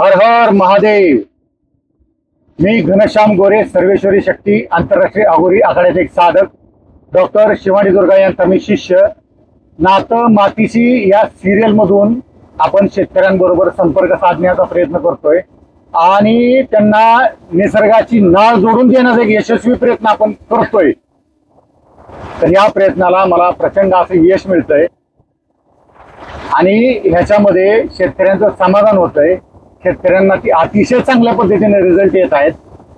हर हर महादेव. मी घनश्याम गोरे सर्वेश्वरी शक्ती आंतरराष्ट्रीय अघोरी आखाड्याचे एक साधक. डॉक्टर शिवानी दुर्गा यांचा मी शिष्य. नातं मातीशी या सिरियल मधून आपण शेतकऱ्यांबरोबर संपर्क साधण्याचा प्रयत्न करतोय. आणि त्यांना निसर्गाची नाळ जोडून देण्याचा एक यशस्वी प्रयत्न आपण करतोय. तर या प्रयत्नाला मला प्रचंड असं यश मिळतंय. आणि ह्याच्यामध्ये शेतकऱ्यांचं समाधान होतंय. शेतकऱ्यांना ती अतिशय चांगल्या पद्धतीने रिझल्ट येत आहेत.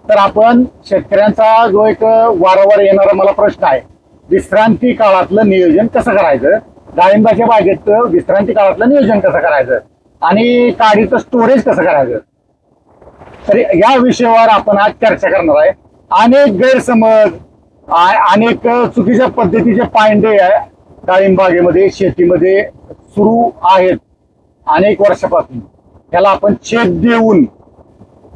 तर आपण शेतकऱ्यांचा जो एक वारंवार येणारा मला प्रश्न आहे विश्रांती काळातलं नियोजन कसं करायचं? डाळिंबाच्या बागेत विश्रांती काळातलं नियोजन कसं करायचं? आणि काडीचं स्टोरेज कसं करायचं? तर या विषयावर आपण आज चर्चा करणार आहे. अनेक गैरसमज अनेक चुकीच्या पद्धतीचे पायंडे आहे डाळिंबागेमध्ये शेतीमध्ये सुरू आहेत अनेक वर्षापासून. त्याला आपण छेद देऊन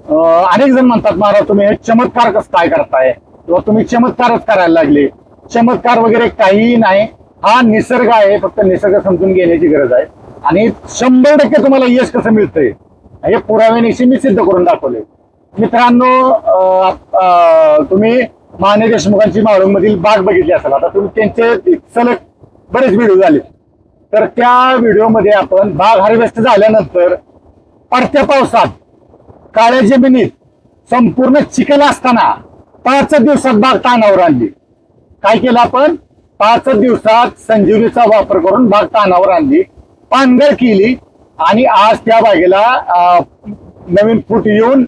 अनेक जण म्हणतात महाराज तुम्ही हे चमत्कार कसं काय करताय? किंवा तुम्ही चमत्कारच करायला लागले. चमत्कार वगैरे काहीही नाही. हा निसर्ग आहे फक्त निसर्ग समजून घेण्याची गरज आहे. आणि शंभर टक्के तुम्हाला यश कसं मिळतंय हे पुराव्यानिशी मी सिद्ध करून दाखवले मित्रांनो तुम्ही माने देशमुखांची माळूंग मधील बाग बघितली असेल. आता तुम्ही त्यांचे सलग बरेच व्हिडिओ झाले तर त्या व्हिडिओमध्ये आपण बाग हार्वेस्ट झाल्यानंतर पडत्या पावसात काळ्या जमिनीत संपूर्ण चिखल असताना पाच दिवसात बाग तानावर आणली. काय केलं आपण? पाच दिवसात संजीवनीचा वापर करून बाग तानावर आणली. पानगळ केली आणि आज त्या बागेला नवीन फूट येऊन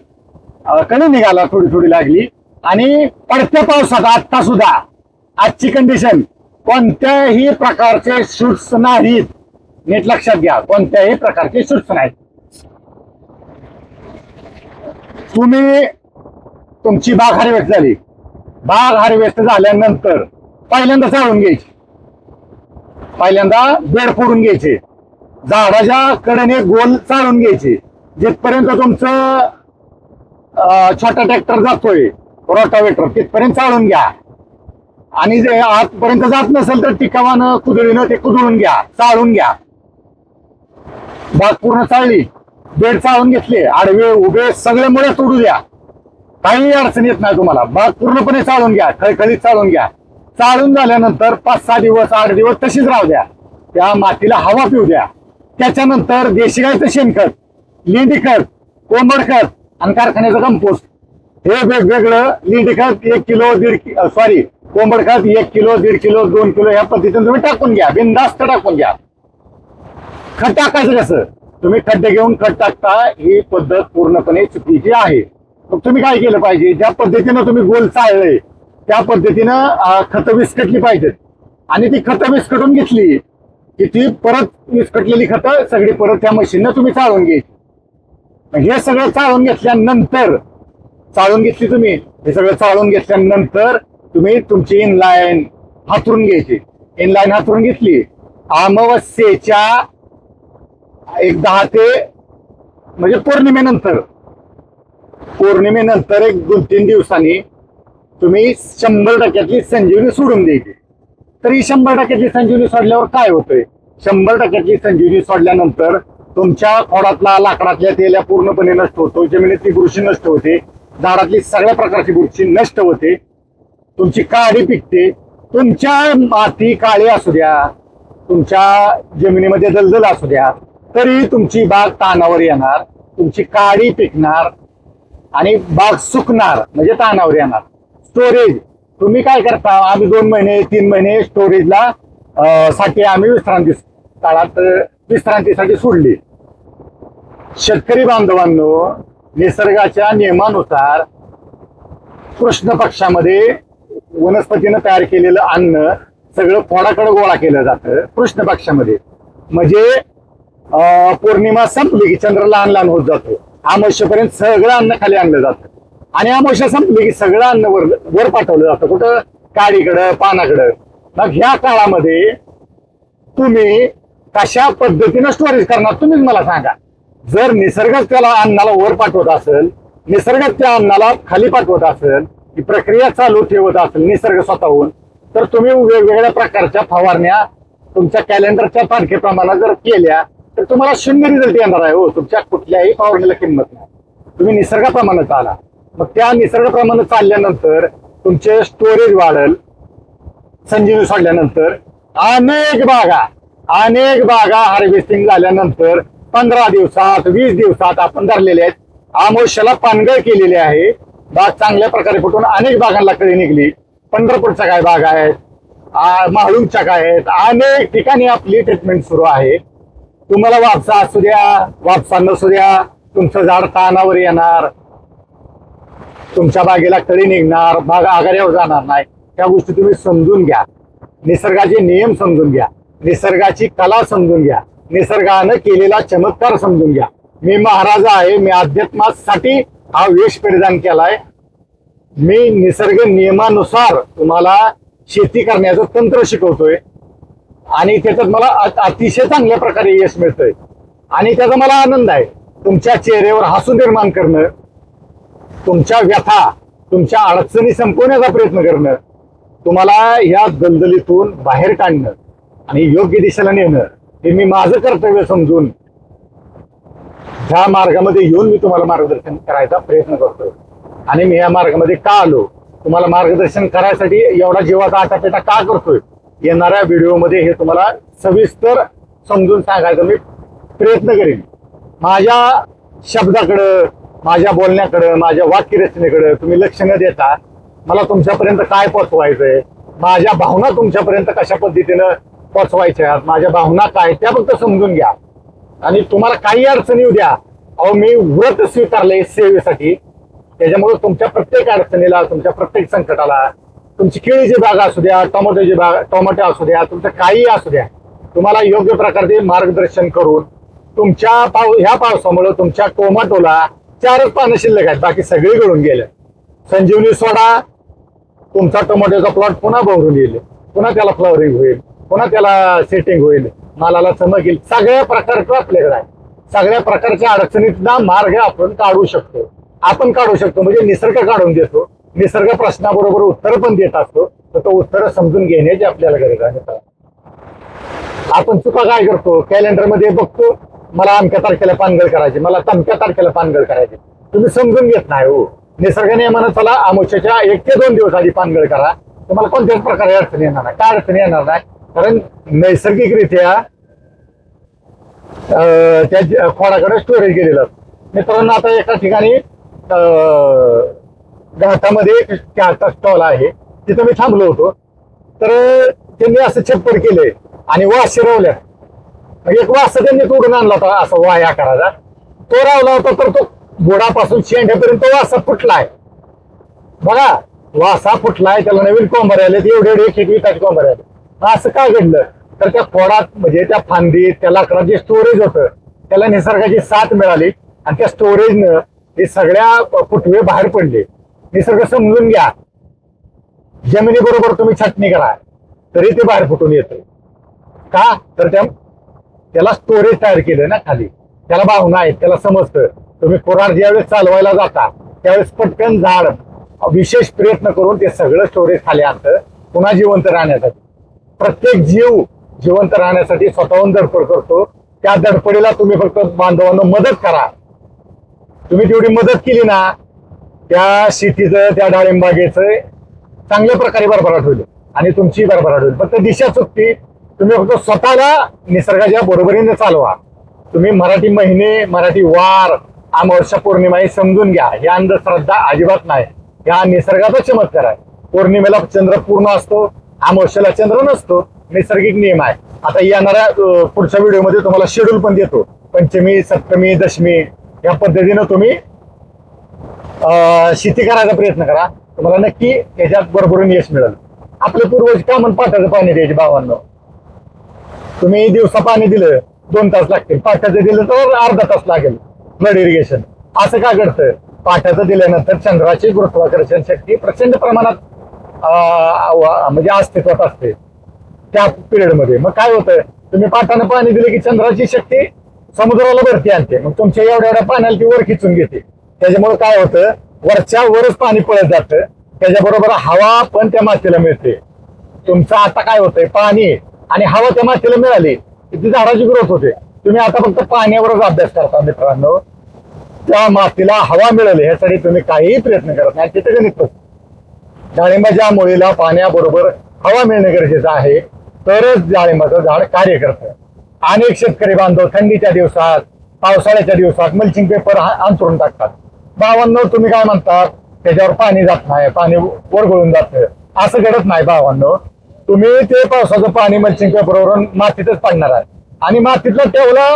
कणी निघाला थोडी थोडी लागली. आणि पडत्या पावसात आत्ता सुद्धा आजची कंडिशन कोणत्याही प्रकारचे शूट्स नाहीत. नीट लक्षात घ्या कोणत्याही प्रकारचे शूट्स नाहीत. तुम्ही तुमची बाग हार्वेस्ट झाली. बाग हार्वेस्ट झाल्यानंतर पहिल्यांदा चाळून घ्यायची. पहिल्यांदा बेड फोडून घ्यायचे. झाडाच्या कडेने गोल चाळून घ्यायचे. जिथपर्यंत तुमचं छोटा ट्रॅक्टर जातोय रोटावेटर तिथपर्यंत चाळून घ्या. आणि जे आतपर्यंत जात नसेल तर टिकावानं कुदळीनं ते कुदळून घ्या चाळून घ्या. बाग पूर्ण चाळली. बेड चाळून घेतले आडवे उभे सगळे मुळे तोडू द्या. काही अडचण येत नाही तुम्हाला. बाग पूर्णपणे चालून घ्या खळखळीत चालून घ्या. चाळून झाल्यानंतर पाच सहा दिवस आठ दिवस तशीच राहू द्या. त्या मातीला हवा पिऊ द्या. त्याच्यानंतर देशी गायचं शेणखत लेंडी खत कोंबड खत आणि कारखान्याचं कंपोस्ट हे वेगवेगळं लेंडी खत एक किलो दीड सॉरी कोंबड खत एक किलो दीड किलो दोन किलो ह्या पद्धतीने तुम्ही टाकून घ्या. बिंदास्त टाकून घ्या. खत टाकायचं कसं? तुम्ही खड्डे घेऊन खत टाकता ही पद्धत पूर्णपणे चुकीची आहे. मग तुम्ही काय केलं पाहिजे? ज्या पद्धतीनं तुम्ही गोल चाळलंय त्या पद्धतीनं खत विस्कटली पाहिजेत. आणि ती खतं विस्कटून घेतली की ती परत विस्कटलेली खतं सगळी परत त्या मशीननं तुम्ही चाळून घ्यायची. हे सगळं चाळून घेतल्यानंतर चाळून घेतली तुम्ही हे सगळं चाळून घेतल्यानंतर तुम्ही तुमची इनलाईन हातरून घ्यायची. इनलाईन हातरून घेतली. अमावस्येच्या एक दहा ते म्हणजे पौर्णिमेनंतर. पौर्णिमेनंतर एक दोन तीन दिवसांनी तुम्ही शंभर टक्क्यातली संजीवनी सोडून द्यायची. तर ही शंभर टक्क्याची संजीवनी सोडल्यावर काय होतंय? शंभर टक्क्याची संजीवनी सोडल्यानंतर तुमच्या खोडातला लाकडातल्या तेल्या पूर्णपणे नष्ट होतो जमिनीतली बुरशी नष्ट होते झाडातली सगळ्या प्रकारची बुरशी नष्ट होते तुमची काळी पिकते तुमच्या माती काळी असू द्या तुमच्या जमिनीमध्ये दलदल असू द्या तरी तुमची बाग तानावर येणार तुमची काळी पिकणार आणि बाग सुकणार म्हणजे तानावर येणार. स्टोरेज तुम्ही काय करता? आम्ही दोन महिने तीन महिने स्टोरेजला साठी आम्ही विश्रांती काळात विश्रांतीसाठी सोडली. शेतकरी बांधवांनो निसर्गाच्या नियमानुसार कृष्ण पक्षामध्ये वनस्पतीनं तयार केलेलं अन्न सगळं फोडाकडे गोळा केलं जातं कृष्ण पक्षामध्ये. म्हणजे पौर्णिमा संपली की चंद्र लहान लहान होत जातो. आमोश्यापर्यंत सगळं अन्न खाली आणलं जातं. आणि अमावस्या संपली की सगळं अन्न वर वर पाठवलं जातं. कुठं? काडीकडं पानाकडं. मग ह्या काळामध्ये तुम्ही कशा पद्धतीनं स्टोरेज करणार तुम्हीच मला सांगा. जर निसर्गच त्याला अन्नाला वर पाठवत असेल निसर्गच त्या अन्नाला खाली पाठवत असेल ही प्रक्रिया चालू ठेवत असेल निसर्ग स्वतःहून तर तुम्ही वेगवेगळ्या प्रकारच्या फवारण्या तुमच्या कॅलेंडरच्या तारखेप्रमाणे जर केल्या तर तुम्हाला शून्य रिझल्ट येणार आहे. हो तुमच्या कुठल्याही पावरणीला किंमत नाही. तुम्ही निसर्गाप्रमाणे चाला. मग त्या निसर्गाप्रमाणे चालल्यानंतर तुमचे स्टोरेज वाढेल. संजीवनी सोडल्यानंतर अनेक बागा अनेक बागा हार्वेस्टिंग झाल्यानंतर पंधरा दिवसात वीस दिवसात आपण धरलेले आहेत. आमोशाला पानगळ केलेली आहे. बाग चांगल्या प्रकारे फुटून अनेक बागांना कळी निघली. पंढरपूरच्या काय बाग आहेत महाळूंगच्या काय आहेत. अनेक ठिकाणी आपली ट्रीटमेंट सुरू आहे. तुम्हाला वापसा असू द्या वापसा नसू द्या तुमचं झाड तानावर येणार. तुमच्या बागेला कळी निघणार बाग आघाड्यावर जाणार नाही. त्या गोष्टी तुम्ही समजून घ्या. निसर्गाचे नियम समजून घ्या. निसर्गाची कला समजून घ्या. निसर्गानं केलेला चमत्कार समजून घ्या. मी महाराज आहे मी अध्यात्मासाठी हा वेश परिधान केलाय. मी निसर्ग नियमानुसार तुम्हाला शेती करण्याचं तंत्र शिकवतोय. आणि त्याच्यात मला अतिशय चांगल्या प्रकारे यश मिळतंय. आणि त्याचा मला आनंद आहे. तुमच्या चेहऱ्यावर हसू निर्माण करणं तुमच्या व्यथा तुमच्या अडचणी संपवण्याचा प्रयत्न करणं तुम्हाला या दलदलीतून बाहेर काढणं आणि योग्य दिशेला नेणं हे मी माझं कर्तव्य समजून ह्या मार्गामध्ये येऊन मी तुम्हाला मार्गदर्शन करायचा प्रयत्न करतोय. आणि मी या मार्गामध्ये का आलो? तुम्हाला मार्गदर्शन करायसाठी एवढा जीवाचा आटापेटा का करतोय? येणाऱ्या व्हिडिओमध्ये हे तुम्हाला सविस्तर समजून सांगायचा मी प्रयत्न करेन. माझ्या शब्दाकडं माझ्या बोलण्याकडं माझ्या वाक्यरचनेकडं तुम्ही लक्ष न देता मला तुमच्यापर्यंत काय पोचवायचंय माझ्या भावना तुमच्यापर्यंत कशा पद्धतीनं पोचवायच्या माझ्या भावना काय त्या फक्त समजून घ्या. आणि तुम्हाला काही अडचणी येऊ द्या. अहो मी व्रत स्वीकारले सेवेसाठी. त्याच्यामुळे तुमच्या प्रत्येक अडचणीला तुमच्या प्रत्येक संकटाला तुमची केळीची बाग असू द्या टोमॅटोची बाग टोमॅटो असू द्या तुमचं काही असू द्या तुम्हाला योग्य प्रकारचे मार्गदर्शन करून तुमच्या पाव ह्या पावसामुळे तुमच्या टोमॅटोला चारच पानं शिल्लक आहेत बाकी सगळी गळून गेलं संजीवनी सोडा तुमचा टोमॅटोचा प्लॉट पुन्हा भरून येईल पुन्हा त्याला फ्लॉवरिंग होईल पुन्हा त्याला सेटिंग होईल मालाला चमक येईल सगळ्या प्रकारचं आपल्याकडे आहे. सगळ्या प्रकारच्या अडचणीतला मार्ग आपण काढू शकतो. आपण काढू शकतो म्हणजे निसर्ग काढून देतो. निसर्ग प्रश्नाबरोबर उत्तर पण देत असतो तर तो उत्तर समजून घेण्याची आपल्याला गरज आहे. आपण चुका काय करतो? कॅलेंडरमध्ये बघतो मला अमक्या तारखेला पानगळ करायची मला तमक्या तारखेला पानगळ करायची. तुम्ही समजून घेत नाही हो. निसर्ग नियमानं चला आमोशाच्या एक ते दोन दिवस आधी पानगळ करा. तुम्हाला कोणत्याच प्रकारे अडचण येणार नाही. काय अडचण येणार नाही? कारण नैसर्गिकरित्या अं, त्या खोडाकडे स्टोरेज केलेलं मित्रांनो आता एका ठिकाणी घाटामध्ये एक चहाचा स्टॉल आहे तिथं मी थांबलो होतो. तर त्यांनी असं छप्पर केलंय आणि वास शिरवल्या. मग एक वास त्यांनी तोडून आणला होता असा वाया करायचा तो रावला होता तर तो गोडापासून शेंड्यापर्यंत वासा फुटलाय. बघा वासा फुटलाय त्याला नवीन कोंबर आले एवढे एवढे एक एक विकाचे कोंबर आले असं का घडलं? तर त्या खोडात म्हणजे त्या फांदीत त्या लाकडात जे स्टोरेज होतं त्याला निसर्गाची साथ मिळाली आणि त्या स्टोरेजनं हे सगळ्या पुटवे बाहेर पडले. निसर्ग समजून घ्या. जमिनीबरोबर तुम्ही छटणी करा. तरी ते बाहेर फुटून येतं. का? तर त्या त्याला स्टोरेज तयार केलं ना खाली. त्याला भावना आहेत त्याला समजतं. तुम्ही कोरार ज्यावेळेस चालवायला जाता त्यावेळेस पटकन झाड विशेष प्रयत्न करून ते सगळं स्टोरेज खाली आणतं. पुन्हा जिवंत राहण्यासाठी. प्रत्येक जीव जिवंत राहण्यासाठी स्वतःहून धडपड करतो. त्या धडपडीला तुम्ही फक्त बांधवांना मदत करा. तुम्ही तेवढी मदत केली ना त्या शेतीचं त्या डाळिंबागेचं चांगल्या प्रकारे भरभराट होईल आणि तुमची भरभराट होईल. फक्त दिशा चुकती तुम्ही फक्त स्वतःला निसर्गाच्या बरोबरीने चालवा. तुम्ही मराठी महिने मराठी वार अमावस्या पौर्णिमा हे समजून घ्या. ही अंधश्रद्धा अजिबात नाही. या निसर्गाचा चमत्कार आहे. पौर्णिमेला चंद्र पूर्ण असतो अमावस्याला चंद्र नसतो नैसर्गिक नियम आहे. आता येणाऱ्या पुढच्या व्हिडिओमध्ये तुम्हाला शेड्यूल पण देतो. पंचमी सप्तमी दशमी या पद्धतीनं तुम्ही शेती करायचा प्रयत्न करा. तुम्हाला नक्की याच्यात भरभरून यश मिळेल. आपले पूर्वज का म्हणून पाठाचं पाणी द्यायचे भावांना. तुम्ही दिवसा पाणी दिलं दोन तास लागतील. पाठाचं दिलं तर अर्धा तास लागेल. फ्लड इरिगेशन असं का घडतं पाठाचं दिल्यानंतर चंद्राची गुरुत्वाकर्षण शक्ती प्रचंड प्रमाणात म्हणजे अस्तित्वात असते. त्या पिरियडमध्ये मग काय होतं तुम्ही पाठानं पाणी दिलं की चंद्राची शक्ती समुद्राला भरती आणते. मग तुमच्या एवढ्या एवढ्या पाण्याला ती वर खिचून घेते. त्याच्यामुळे काय होतं वरच्या वरच पाणी पळत जातं. त्याच्याबरोबर हवा पण त्या मातीला मिळते. तुमचं आता काय होतंय पाणी आणि हवा त्या मातीला मिळाली ती झाडाची ग्रोथ होते. तुम्ही आता फक्त पाण्यावरच अभ्यास करता मित्रांनो. त्या मातीला हवा मिळाली यासाठी तुम्ही काहीही प्रयत्न करत नाही तिथे गणित डाळिंबाच्या मुळीला पाण्याबरोबर हवा मिळणे गरजेचं आहे. तरच डाळिंबाचं झाड कार्य करतं. अनेक शेतकरी बांधव थंडीच्या दिवसात पावसाळ्याच्या दिवसात मल्चिंग पेपर अंतरून टाकतात. बावांनो तुम्ही काय म्हणतात त्याच्यावर पाणी जात नाही पाणी वरगळून जात. असं घडत नाही बावांनो तुम्ही ते पावसाचं पाणी मल्चिंग पेपरवरून मातीतच पाडणार आहे. आणि मातीतला तेवढा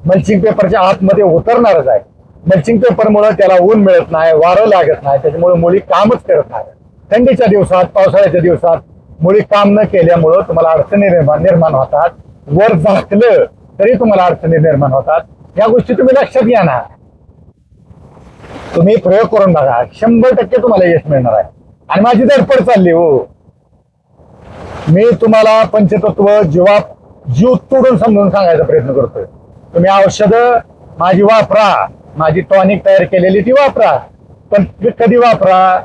मल्चिंग पेपरच्या आतमध्ये उतरणारच आहे. मल्चिंग पेपरमुळे त्याला ऊन मिळत नाही वारं लागत नाही त्याच्यामुळे मुळी कामच करत नाही. थंडीच्या दिवसात पावसाळ्याच्या दिवसात मुळी काम न केल्यामुळं तुम्हाला अडचणी निर्माण निर्माण होतात. वर झाकलं तरी तुम्हाला अडचणी निर्माण होतात. या गोष्टी तुम्ही लक्षात घ्या ना. तुम्ही प्रयोग करून बघा. शंभर टक्के तुम्हाला यश मिळणार आहे. आणि माझी धडपड चालली हो. मी तुम्हाला पंचतत्व जीवा जीव तोडून समजून सांगायचा प्रयत्न करतोय. तुम्ही औषधं माझी वापरा. माझी टॉनिक तयार केलेली ती वापरा. पण ती कधी वापरा?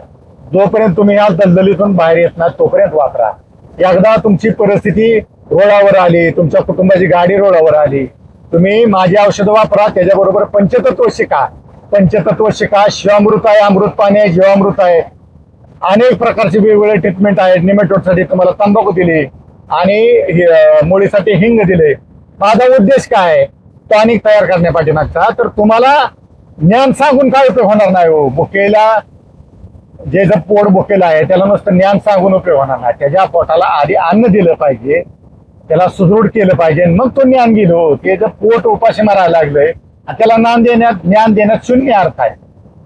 जोपर्यंत तुम्ही या दलदलीतून बाहेर येत ना तोपर्यंत वापरा. एकदा तुमची परिस्थिती रोडावर आली तुमच्या कुटुंबाची गाडी रोडावर आली तुम्ही माझी औषधं वापरा त्याच्याबरोबर पंचतत्व शिका. पंचतत्व शिका शिवामृत आहे अमृत पाणी आहे जीवामृत आहे. अनेक प्रकारचे वेगवेगळे ट्रीटमेंट आहेत. निमेटोडसाठी तुम्हाला तंबाखू दिली आणि मुळीसाठी हिंग दिले. माझा उद्देश काय? आहे? टॉनिक तयार करण्यापाठीमागचा तर तुम्हाला ज्ञान सांगून काय उपयोग होणार नाही हो? बुकेला जे जर पोट बुकेला आहे त्याला नुसतं ज्ञान सांगून उपयोग होणार नाही. त्याच्या पोटाला आधी अन्न दिलं पाहिजे. त्याला सुदृढ केलं पाहिजे. मग तो ज्ञान गेलो हो. ते जर पोट उपाशी मारायला लागलंय त्याला ज्ञान देण्यात ज्ञान देण्यात शून्य अर्थ आहे.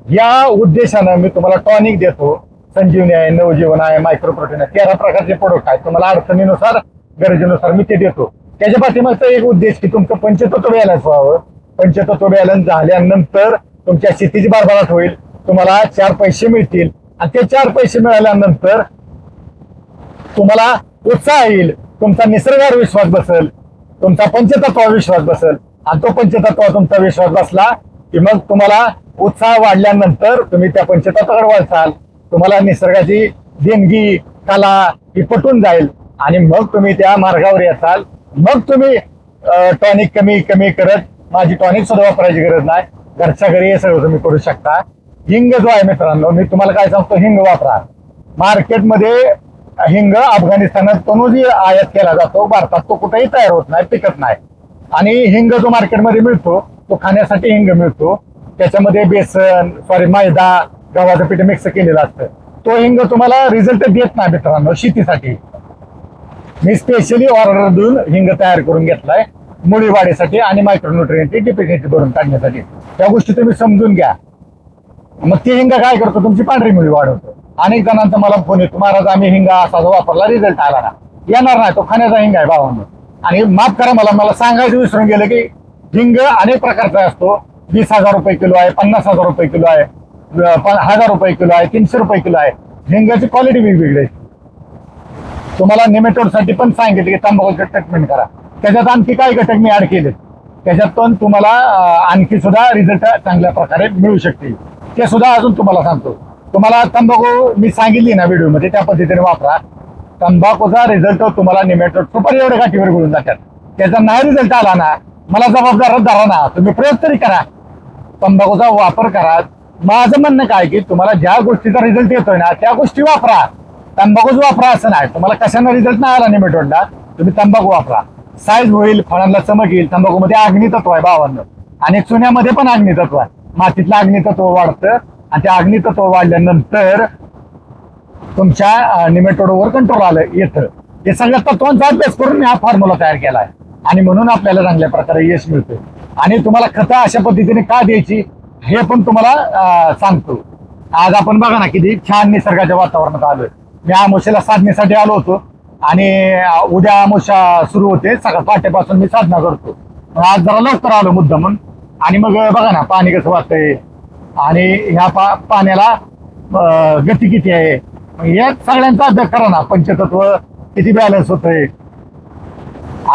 या उद्देशानं मी तुम्हाला टॉनिक देतो. संजीवनी आहे नवजीवन आहे मायक्रोप्रोटीन आहे तेरा प्रकारचे प्रोडक्ट आहेत. तुम्हाला अडचणीनुसार गरजेनुसार मी ते देतो. त्याच्या पाठीमागचा एक उद्देश की तुमचं पंचतत्व बॅलन्स व्हावं. पंचतत्व बॅलन्स झाल्यानंतर तुमच्या शेतीची भरभराट होईल. तुम्हाला चार पैसे मिळतील. आणि ते चार पैसे मिळाल्यानंतर तुम्हाला उत्साह येईल. तुमचा निसर्गावर विश्वास बसेल. तुमचा पंचतत्वावर विश्वास बसेल. आणि तो पंचतत्वावर तुमचा विश्वास बसला की मग तुम्हाला उत्साह वाढल्यानंतर तुम्ही त्या पंचतत्वाकडे वळसाल. तुम्हाला निसर्गाची देणगी कला ही पटून जाईल. आणि मग तुम्ही त्या मार्गावर येसाल. मग तुम्ही टॉनिक कमी कमी करत माझी टॉनिक सुद्धा वापरायची गरज नाही. घरच्या घरी हे सगळं तुम्ही करू शकता. हिंग जो आहे मित्रांनो मी तुम्हाला काय सांगतो हिंग वापरा. मार्केटमध्ये हिंग अफगाणिस्तानात तनुजी आयात केला जातो. भारतात तो कुठेही तयार होत नाही पिकत नाही. आणि हिंग जो मार्केटमध्ये मिळतो तो खाण्यासाठी हिंग मिळतो. त्याच्यामध्ये बेसन सॉरी मैदा गव्हाचं पीठ मिक्स केलेलं असतं. तो हिंग तुम्हाला रिझल्ट देत नाही मित्रांनो शेतीसाठी. मी स्पेशली ऑर्डर देऊन हिंग तयार करून घेतलाय मुळी वाढीसाठी आणि मायक्रोन्युट्रियनची डिफिशियन्सी भरून काढण्यासाठी त्या गोष्टी तुम्ही समजून घ्या. मग ती हिंग काय करतो? तुमची पांढरी मुळी वाढवतो. अनेक जणांचा मला फोन येतो महाराज आम्ही हिंगा असा जो वापरला रिझल्ट आला ना. येणार नाही तो खाण्याचा हिंग आहे भावांनो. आणि माफ करा मला मला सांगायचं विसरून गेलं की हिंग अनेक प्रकारचा असतो. वीस हजार रुपये किलो आहे पन्नास हजार रुपये किलो आहे हजार रुपये किलो आहे तीनशे रुपये किलो आहे. हिंगाची क्वालिटी वेगवेगळी आहे. तुम्हाला नेमेटोडसाठी पण सांगितलं की तंबाखूचं ट्रीटमेंट करा. त्याच्यात आणखी काय घटक मी ऍड केले त्याच्यात पण तुम्हाला आणखी सुद्धा रिझल्ट चांगल्या प्रकारे मिळू शकते ते सुद्धा अजून तुम्हाला सांगतो. तुम्हाला तंबाखू मी सांगितली ना व्हिडिओमध्ये त्या पद्धतीने वापरा. तंबाखूचा रिझल्ट तुम्हाला निमेटोड सुपर एवढे गाठीवर गुळून जातात. त्याचा नाही रिझल्ट आला ना मला जबाबदार धरा ना. तुम्ही प्रयोग तरी करा. तंबाखूचा वापर करा. माझं म्हणणं काय की तुम्हाला ज्या गोष्टीचा रिझल्ट येतोय ना त्या गोष्टी वापरा. तंबाखूच वापरा असं नाही. तुम्हाला कशानं रिझल्ट नाही आला निमेटोडला तुम्ही तंबाखू वापरा. साईज होईल फळांना चमक येईल. तंबाखूमध्ये अग्नितत्व आहे भावांना आणि चुन्यामध्ये पण अग्नितत्व आहे. मातीतलं अग्नितत्व वाढतं आणि त्या अग्नितत्व वाढल्यानंतर तुमच्या निमेटोडवर कंट्रोल आलं येतं. हे सगळ्या तत्वांचा अभ्यास करून मी हा फॉर्म्युला तयार केला आहे आणि म्हणून आपल्याला चांगल्या प्रकारे यश मिळते आणि तुम्हाला खतं अशा पद्धतीने का द्यायची हे पण तुम्हाला सांगतो. आज आपण बघा ना किती छान निसर्गाच्या वातावरणात आलोय. मी आमोशेला साधनेसाठी आलो होतो. आणि उद्या आमोशा सुरू होते. सकाळ पहाटेपासून मी साधना करतो. आज जरा लवकर आलो मुद्दा म्हणून आणि मग बघा ना पाणी कसं वाटतंय आणि ह्या पा पाण्याला गती किती आहे? एक या सगळ्यांचा अभ्यास करा ना. पंचतत्व किती बॅलन्स होतंय.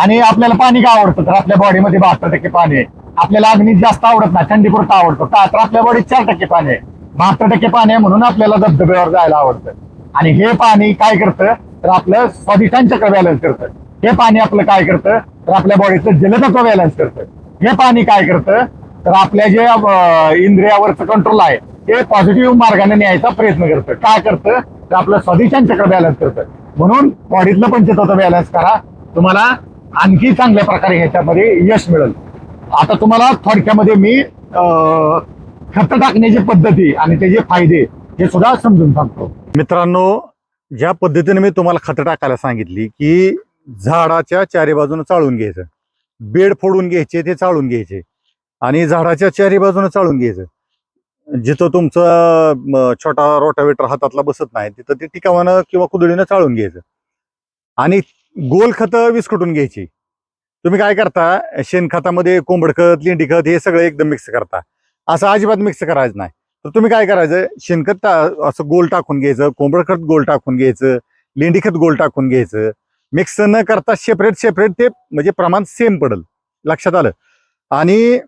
आणि आपल्याला पाणी का आवडतं? तर आपल्या बॉडीमध्ये बहात्तर टक्के पाणी आहे. आपल्याला अग्नी जास्त आवडत नाही थंडीपुरतं आवडतो. का? तर आपल्या बॉडीत चार टक्के पाणी आहे. बहात्तर टक्के पाणी आहे म्हणून आपल्याला धबधब्यावर जायला आवडतं. आणि हे पाणी काय करतं? तर आपलं स्वादिष्टांचक्र बॅलन्स करतं. हे पाणी आपलं काय करतं? तर आपल्या बॉडीचं जलतत्व बॅलन्स करतं. हे पाणी काय करतं? तर आपल्या जे इंद्रियावरचं कंट्रोल आहे ते पॉझिटिव्ह मार्गाने न्यायचा प्रयत्न करतं. काय करतं? तर आपलं स्वादिष्टान चक्र बॅलन्स करतं म्हणून बॉडीतलं पंचतत्व बॅलन्स करा. तुम्हाला आणखी चांगल्या प्रकारे ह्याच्यामध्ये यश मिळेल. आता तुम्हाला थोडक्यामध्ये मी खत टाकण्याची पद्धती आणि त्याचे फायदे हे सुद्धा समजून सांगतो. मित्रांनो ज्या पद्धतीने मी तुम्हाला खत टाकायला सांगितली की झाडाच्या चारी बाजूने चाळून घ्यायचं बेड फोडून घ्यायचे ते चाळून घ्यायचे आणि झाडाच्या चारी बाजूने चाळून घ्यायचं. जिथं तुमचं छोटा रोटावेटर हातातला बसत नाही तिथं ते टिकावानं किंवा कुदळीनं चाळून घ्यायचं. आणि गोल खतं विस्कटून घ्यायची. तुम्ही काय करता शेणखतामध्ये कोंबड खत लेंडी खत हे सगळं एकदम मिक्स करता. असं अजिबात मिक्स करायचं नाही. तर तुम्ही काय करायचं शेणखत टा- असं गोल टाकून घ्यायचं कोंबड खत गोल टाकून घ्यायचं लेंडी खत गोल टाकून घ्यायचं. मिक्स न करता सेपरेट सेपरेट ते म्हणजे प्रमाण सेम पडल. लक्षात आलं. आणि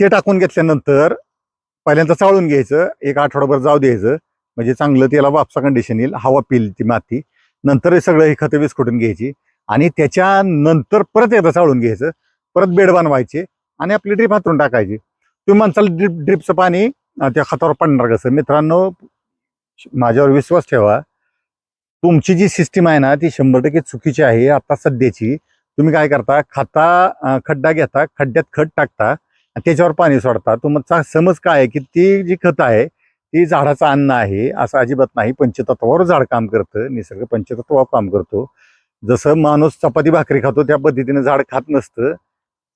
ते टाकून घेतल्यानंतर पहिल्यांदा चाळून घ्यायचं एक आठवडाभर जाऊ द्यायचं. म्हणजे चांगलं त्याला वापसा कंडिशन येईल हवा पिल ती माती. नंतर हे सगळं हे खतं विस्कुटून घ्यायची. आणि त्याच्यानंतर परत एकदा चाळून घ्यायचं. परत बेड बांधवायचे आणि आपली ड्रीप हातरून टाकायची. तुम्ही म्हणताल ड्रीप ड्रीपचं पाणी त्या खतावर पडणार कसं? मित्रांनो माझ्यावर विश्वास ठेवा. तुमची जी सिस्टीम आहे ना ती शंभर टक्के चुकीची आहे. आता सध्याची. तुम्ही काय करता? खाता खड्डा घेता. खड्ड्यात खत टाकता. त्याच्यावर पाणी सोडतात. तुमचा समज काय आहे की ती जी खत आहे ती झाडाचं अन्न आहे असं अजिबात नाही. पंचतत्वावर झाड काम करतं निसर्ग पंचतत्वावर काम करतो. जसं माणूस चपाती भाकरी खातो त्या पद्धतीने झाड खात नसतं.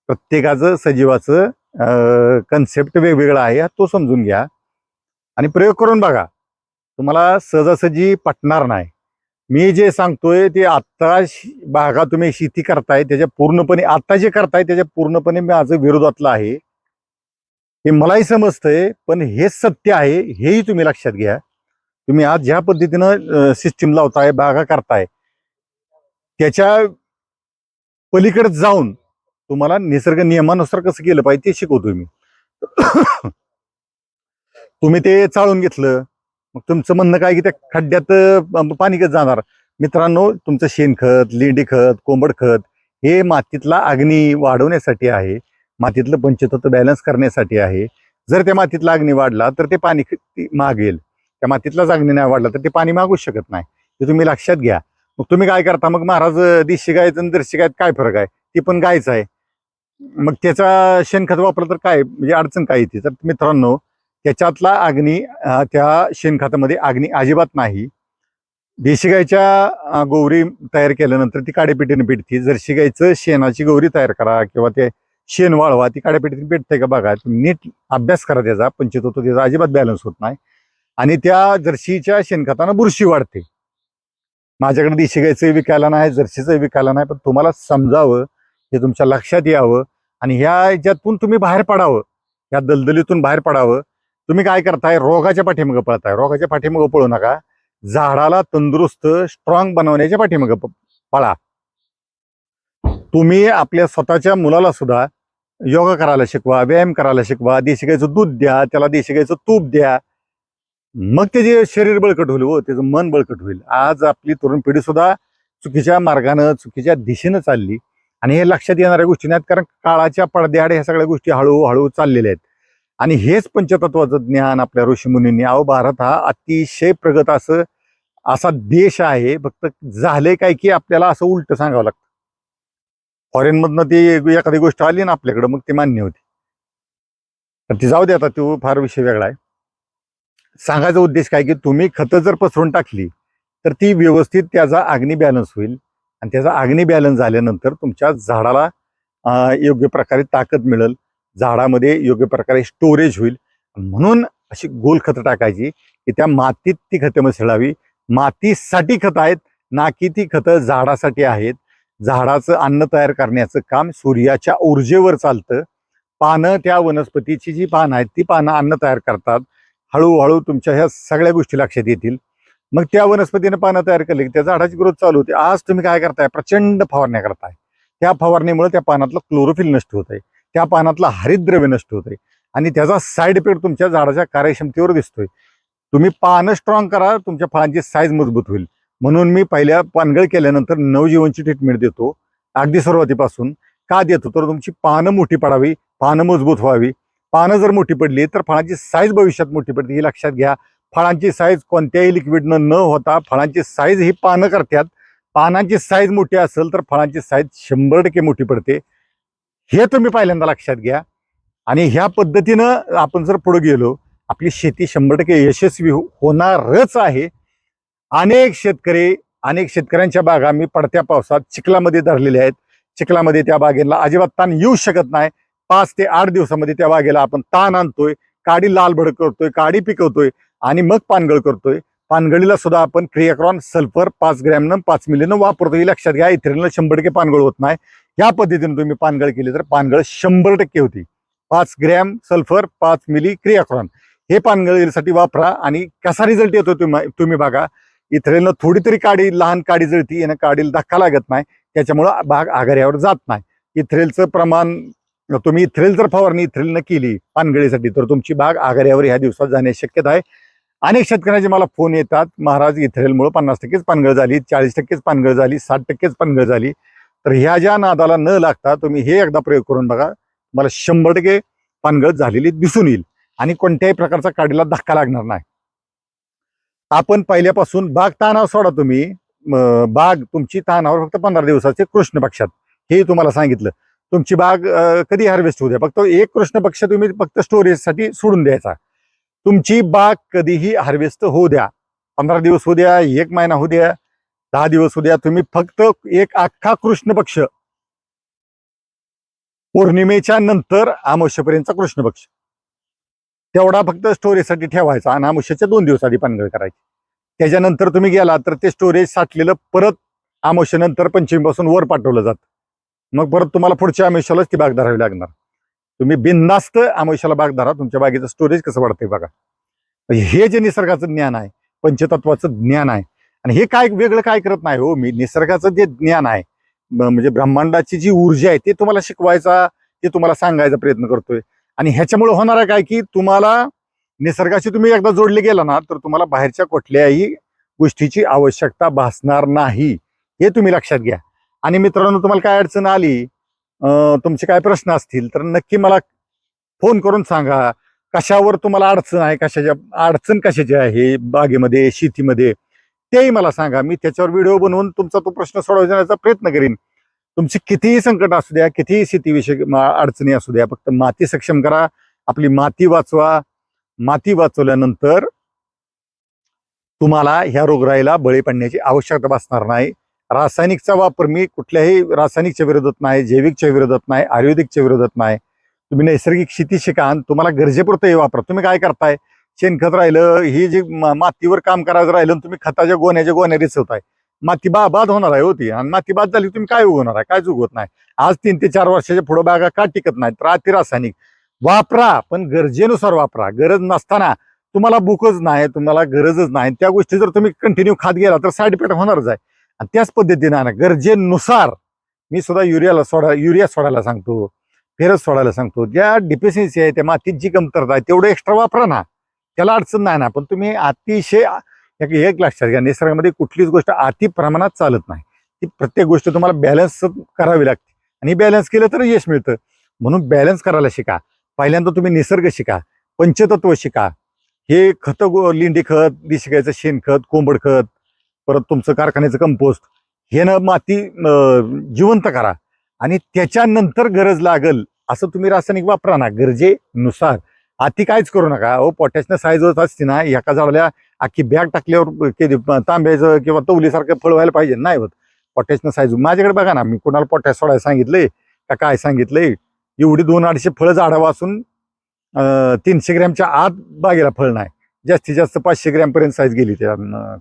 प्रत्येकाचं सजीवाचं कन्सेप्ट वेगवेगळा आहे तो समजून घ्या. आणि प्रयोग करून बघा. तुम्हाला सहजासहजी पटणार नाही. मी जे सांगतोय ते आत्ता भागा बागा तुम्ही शेती करताय त्याच्या पूर्णपणे आत्ता जे करताय त्याच्या पूर्णपणे माझं विरोधातलं आहे. हे मलाही समजतंय पण हेच सत्य आहे हेही तुम्ही लक्षात घ्या. तुम्ही आज ज्या पद्धतीनं सिस्टीम लावताय बागा करताय त्याच्या पलीकडे जाऊन तुम्हाला निसर्ग नियमानुसार कसं केलं पाहिजे ते शिकवतोय मी. तुम्ही ते चाळून घेतलं मग तुमचं म्हणणं काय की त्या खड्ड्यात पाणी कसं जाणार? मित्रांनो तुमचं शेणखत लेंडी खत कोंबड खत हे मातीतला अग्नी वाढवण्यासाठी आहे. मातीतलं पंचतत्व बॅलन्स करण्यासाठी आहे. जर त्या मातीतला अग्नी वाढला तर ते पाणी मागेल. त्या मातीतलाच अग्नी नाही वाढला तर ते पाणी मागूच शकत नाही. ते तुम्ही लक्षात घ्या. मग तुम्ही काय करता? मग महाराज देशी गायचं आणि दर्शी गायत काय फरक आहे? ती पण गायच आहे. मग त्याचा शेणखत वापरलं तर काय? म्हणजे अडचण काय येते? तर मित्रांनो त्याच्यातला अग्नी त्या शेणखतामध्ये अग्नी अजिबात नाही. देशी गायच्या गोवरी तयार केल्यानंतर ती काडेपिटीने पेटते जर्शी गायचं शेणाची गौरी तयार करा किंवा ते शेण वाळवा ती काड्यापेटीतून पेटते का बघा तुम्ही नीट अभ्यास करा त्याचा पंचतत्व त्याचा अजिबात बॅलन्स होत नाही. आणि त्या जर्शीच्या शेणखतानं बुरशी वाढते. माझ्याकडे देशी गायचं विकायला नाही जर्शीचं विकायला नाही पण तुम्हाला समजावं हे तुमच्या लक्षात यावं आणि ह्या याच्यातून तुम्ही बाहेर पडावं. या दलदलीतून बाहेर पडावं. तुम्ही काय करताय? रोगाच्या पाठीमागं पळताय. रोगाच्या पाठीमागं पळू नका. झाडाला तंदुरुस्त स्ट्रॉंग बनवण्याच्या पाठीमागं पळा. तुम्ही आपल्या स्वतःच्या मुलाला सुद्धा योगा करायला शिकवा व्यायाम करायला शिकवा देशी गाईचं दूध द्या त्याला देशी गाईचं तूप द्या. मग त्याचे शरीर बळकट होईल हो त्याचं मन बळकट होईल. आज आपली तरुण पिढी सुद्धा चुकीच्या मार्गानं चुकीच्या दिशेनं चालली. आणि हे लक्षात येणाऱ्या गोष्टी नाहीत कारण काळाच्या पडद्याआड ह्या सगळ्या गोष्टी हळूहळू चाललेल्या आहेत. आणि हेच पंचतत्वाचं ज्ञान आपल्या ऋषीमुनींनी अहो भारत हा अतिशय प्रगत असं असा देश आहे. फक्त झाले काय की आपल्याला असं उलट सांगावं लागतं. फॉरेनमधनं ती एखादी गोष्ट आली ना आपल्याकडं मग ती मान्य होती. तर ती जाऊ दे आता तो फार विषय वेगळा आहे. सांगायचा उद्देश काय की तुम्ही खतं जर पसरून टाकली तर ती व्यवस्थित त्याचा अग्नी बॅलन्स होईल. आणि त्याचा अग्नी बॅलन्स झाल्यानंतर तुमच्या झाडाला योग्य प्रकारे ताकद मिळेल. झाडामध्ये योग्य प्रकारे स्टोरेज होईल. म्हणून अशी गोल खतं टाकायची की त्या मातीत ती खतं मिसळावी. मातीसाठी खतं आहेत ना की ती खतं झाडासाठी आहेत. झाडाचं अन्न तयार करण्याचं काम सूर्याच्या ऊर्जेवर चालतं. पानं त्या वनस्पतीची जी पानं आहेत ती पानं अन्न तयार करतात. हळूहळू तुमच्या ह्या सगळ्या गोष्टी लक्षात येतील. मग त्या वनस्पतीनं पानं तयार केली की त्या झाडाची ग्रोथ चालू होते. आज तुम्ही काय करताय? प्रचंड फवारण्या करताय. त्या फवारणीमुळे त्या पानातलं क्लोरोफिल नष्ट होत आहे. त्या पानातलं हरितद्रव्य नष्ट होत आहे. आणि त्याचा साईड इफेक्ट तुमच्या झाडाच्या कार्यक्षमतेवर दिसतोय. तुम्ही पानं स्ट्रॉंग करा तुमच्या फळांची साईज मजबूत होईल. म्हणून मी पहिल्या पानगळ केल्यानंतर नवजीवनची ट्रीटमेंट देतो. अगदी सुरुवातीपासून. का देतो? तर तुमची पानं मोठी पडावी पानं मजबूत व्हावी. पानं जर मोठी पडली तर फळांची साईज भविष्यात मोठी पडते ही लक्षात घ्या. फळांची साईज कोणत्याही लिक्विडनं न होता फळांची साईज ही पानं करतात. पानांची साईज मोठी असेल तर फळांची साईज शंभर टक्के मोठी पडते. हे तुम्ही पहिल्यांदा लक्षात घ्या. आणि ह्या पद्धतीनं आपण जर पुढे गेलो आपली शेती शंभर टक्के यशस्वी हो-, होणारच आहे. अनेक शेतकरी अनेक शेतकऱ्यांच्या बागा मी पडत्या पावसात चिखलामध्ये धरलेल्या आहेत. चिखलामध्ये त्या बागेला अजिबात ताण येऊ शकत नाही. पाच ते आठ दिवसामध्ये त्या बागेला आपण ताण आणतोय काडी लाल भडक करतोय काडी पिकवतोय आणि मग पानगळ करतोय. पानगळीला सुद्धा आपण क्रियाक्रॉन सल्फर पाच ग्रॅमनं पाच मिलीनं वापरतो हे लक्षात घ्या इथेनला शंभर टक्के पानगळ होत नाही. या पद्धतीनं तुम्ही पानगळ केली तर पानगळ शंभर टक्के होती. पाच ग्रॅम सल्फर पाच मिली क्रियाक्रॉन. हे पानगळीसाठी वापरा आणि कसा रिझल्ट येतो तुम्ही तुम्ही बघा. इथरेलनं थोडी तरी काडी लहान काडी जळती यानं काडीला धक्का लागत नाही. त्याच्यामुळं भाग आघाऱ्यावर जात नाही. इथरेलचं प्रमाण तुम्ही इथरेल जर फवारणी इथ्रेलनं केली पानगळीसाठी तर तुमची बाग आघाऱ्यावर ह्या दिवसात जाण्याची शक्यता आहे. अनेक शेतकऱ्यांचे मला फोन येतात महाराज इथ्रेलमुळे पन्नास टक्केच पानगळ झाली चाळीस टक्केच पानगळ झाली साठ टक्केच पानगळ झाली. तर ह्या ज्या नादाला न लागता तुम्ही हे एकदा प्रयोग करून बघा मला शंभर टक्के पानगळ झालेली दिसून येईल आणि कोणत्याही प्रकारचा काडीला धक्का लागणार नाही. आपण पहिल्यापासून बाग तानावर सोडा तुम्ही. बाग तुमची तानावर फक्त पंधरा दिवसाचे कृष्ण पक्षात. हे तुम्हाला सांगितलं. तुमची बाग कधी हार्वेस्ट होऊ द्या? फक्त एक कृष्ण पक्ष तुम्ही फक्त स्टोरेजसाठी सोडून द्यायचा. तुमची बाग कधीही हार्वेस्ट होऊ द्या. पंधरा दिवस होऊ द्या एक महिना होऊ द्या दहा दिवस होऊ द्या. तुम्ही फक्त एक अख्खा कृष्ण पक्ष. पौर्णिमेच्या नंतर आमोश्यपर्यंतचा कृष्ण पक्ष. तेवढा फक्त स्टोरेजसाठी ठेवायचा आणि दोन दिवस आधी पानगळ करायची. त्याच्यानंतर तुम्ही गेला तर ते स्टोरेज साठलेलं परत अमावस्येनंतर पंचमीपासून वर पाठवलं जातं. मग परत तुम्हाला पुढच्या अमावस्यालाच ती बाग धरावी लागणार. तुम्ही बिनधास्त अमावस्याला बाग धरा तुमच्या बागेचं स्टोरेज कसं वाढतंय बघा. म्हणजे हे जे निसर्गाचं ज्ञान आहे पंचतत्वाचं ज्ञान आहे आणि हे काय वेगळं काय करत नाही हो मी निसर्गाचं जे ज्ञान आहे म्हणजे ब्रह्मांडाची जी ऊर्जा आहे ते तुम्हाला शिकवायचा ते तुम्हाला सांगायचा प्रयत्न करतोय. आणि ह्याच्यामुळे होणार आहे काय की तुम्हाला निसर्गाशी तुम्ही एकदा जोडले गेला ना तर तुम्हाला बाहेरच्या कुठल्याही गोष्टीची आवश्यकता भासणार नाही. हे तुम्ही लक्षात घ्या. आणि मित्रांनो तुम्हाला काय अडचण आली तुमचे काय प्रश्न असतील तर नक्की मला फोन करून सांगा. कशावर तुम्हाला अडचण आहे कशाच्या अडचण कशाची आहे बागेमध्ये शेतीमध्ये तेही मला सांगा. मी त्याच्यावर व्हिडिओ बनवून तुमचा तो प्रश्न सोडवण्याचा प्रयत्न करीन. तुमची कितीही संकट असू द्या कितीही शेतीविषयी अडचणी असू द्या फक्त माती सक्षम करा आपली माती वाचवा. माती वाचवल्यानंतर तुम्हाला ह्या रोगराईला बळी पडण्याची आवश्यकता भासणार नाही. रासायनिकचा वापर मी कुठल्याही रासायनिकच्या विरोधात नाही जैविकच्या विरोधात नाही आयुर्वेदिकच्या विरोधात नाही. तुम्ही नैसर्गिक शेती शिका तुम्हाला गरजेपुरतं हे वापरा. तुम्ही काय करताय? शेणखत राहिलं ही जी मातीवर काम करायचं राहिलं तुम्ही खताच्या गोण्याच्या गोण्या रिचवताय माती बा बाद होणार आहे होती आणि माती बाद झाली तुम्ही काय उगवणार आहे? काय उगवत नाही. आज तीन ते चार वर्षाच्या पुढं बागा का टिकत नाहीत? तर अति रासायनिक. वापरा पण गरजेनुसार वापरा. गरज नसताना तुम्हाला भूकच नाही तुम्हाला गरजच नाही. त्या गोष्टी जर तुम्ही कंटिन्यू खात गेला तर साईड इफेक्ट होणारच आहे. आणि त्याच पद्धतीने ना गरजेनुसार मी सुद्धा युरियाला सोडा युरिया सोडायला सांगतो. फेरस सोडायला सांगतो. ज्या डिफिशियन्सी आहे त्या मातीत जी कमतरता आहे तेवढं एक्स्ट्रा वापरा ना. त्याला अडचण नाही ना. पण तुम्ही अतिशय या एक लक्षात घ्या निसर्गामध्ये कुठलीच गोष्ट अति प्रमाणात चालत नाही. ती प्रत्येक गोष्ट तुम्हाला बॅलन्स करावी लागते. आणि बॅलन्स केलं तर यश मिळतं. म्हणून बॅलन्स करायला शिका. पहिल्यांदा तुम्ही निसर्ग शिका. पंचतत्व शिका. हे खत लिंडी खत दिशिकायचं शेणखत कोंबड खत परत तुमचं कारखान्याचं कंपोस्ट हे न माती जिवंत करा. आणि त्याच्यानंतर गरज लागल असं तुम्ही रासायनिक वापरा ना. गरजेनुसार. अति काहीच करू नका. अहो पोटॅशनं साईज होत असते ना. एका झाडाला अख्खी बॅग टाकल्यावर किती तांब्याचं किंवा तवलीसारखं फळ व्हायला पाहिजे? नाही होत. पोटॅशनं साईज माझ्याकडे बघा ना मी कोणाला पोटॅश सोडायला सांगितलंय? का काय सांगितलंय? एवढी दोन अडीचशे फळं झाडावं असून तीनशे ग्रॅमच्या आत बागेला फळ नाही. जास्तीत जास्त पाचशे ग्रॅमपर्यंत साईज गेली त्या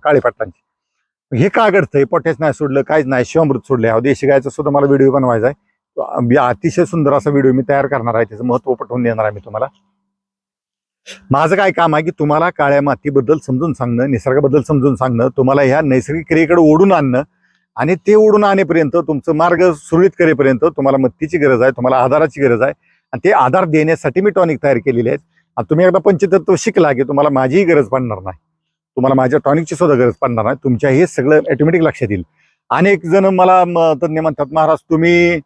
काळे पाटलांची. हे का घडतंय? पोटॅश नाही सोडलं काहीच नाही. शिवामृत सोडलं. अहो देशी गायचा सुद्धा मला व्हिडिओ बनवायचा आहे. अतिशय सुंदर असा व्हिडिओ मी तयार करणार आहे. त्याचं महत्त्व पटवून देणार आहे मी तुम्हाला. माझं काय काम आहे की तुम्हाला काळ्या मातीबद्दल समजून सांगणं निसर्गाबद्दल समजून सांगणं तुम्हाला ह्या नैसर्गिक क्रियेकडे ओढून आणणं आणि ते ओढून आणेपर्यंत तुमचं मार्ग सुरळीत करेपर्यंत तुम्हाला मत्तीची गरज आहे तुम्हाला आधाराची गरज आहे आणि ते आधार देण्यासाठी मी टॉनिक तयार केलेले आहेत. आणि तुम्ही एकदा पंचतत्व शिकला की तुम्हाला माझीही गरज पडणार नाही. तुम्हाला माझ्या टॉनिकची सुद्धा गरज पडणार नाही. तुमच्या हे सगळं ऑटोमॅटिक लक्षात येईल. अनेक जण मला तज्ज्ञ तज्ञ म्हणतात महाराज तुम्ही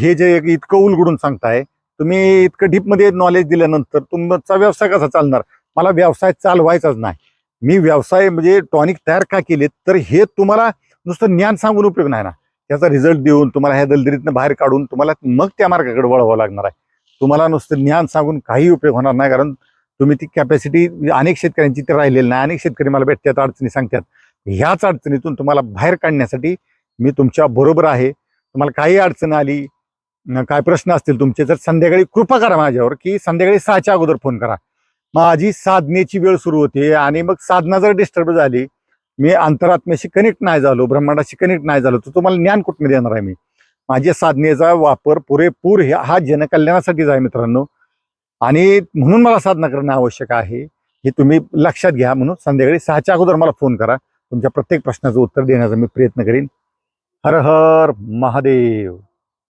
हे जे एक इतकं उलगडून सांगताय तुम्ही इतकं डीपमध्ये नॉलेज दिल्यानंतर तुमचा व्यवसाय कसा चालणार? मला व्यवसाय चालवायचाच नाही. मी व्यवसाय म्हणजे टॉनिक तयार का केले तर हे तुम्हाला नुसतं ज्ञान सांगून उपयोग नाही ना. त्याचा रिझल्ट देऊन तुम्हाला ह्या दलदरीतनं बाहेर काढून तुम्हाला मग त्या मार्गाकडे वळवावं लागणार आहे. तुम्हाला नुसतं ज्ञान सांगून काही उपयोग होणार नाही कारण तुम्ही ती कॅपॅसिटी अनेक शेतकऱ्यांची ते राहिलेली नाही. अनेक शेतकरी मला भेटतात अडचणी सांगतात. ह्याच अडचणीतून तुम्हाला बाहेर काढण्यासाठी मी तुमच्या बरोबर आहे. तुम्हाला काही अडचण आली काय प्रश्न असतील तुमचे तर संध्याकाळी कृपा करा माझ्यावर की संध्याकाळी सहाच्या अगोदर फोन करा. माझी साधनेची वेळ सुरू होते आणि मग साधना जर डिस्टर्ब झाली मी अंतरात्म्याशी कनेक्ट नाही झालो ब्रह्मांडाशी कनेक्ट नाही झालो तर तुम्हाला ज्ञान कुठून देणार आहे मी? माझ्या साधनेचा वापर पुरेपूर हे- हा जनकल्याणासाठीच आहे मित्रांनो. आणि म्हणून मला साधना करणं आवश्यक आहे हे तुम्ही लक्षात घ्या म्हणून संध्याकाळी सहाच्या अगोदर मला फोन करा. तुमच्या प्रत्येक प्रश्नाचं उत्तर देण्याचा मी प्रयत्न करीन. हर हर महादेव.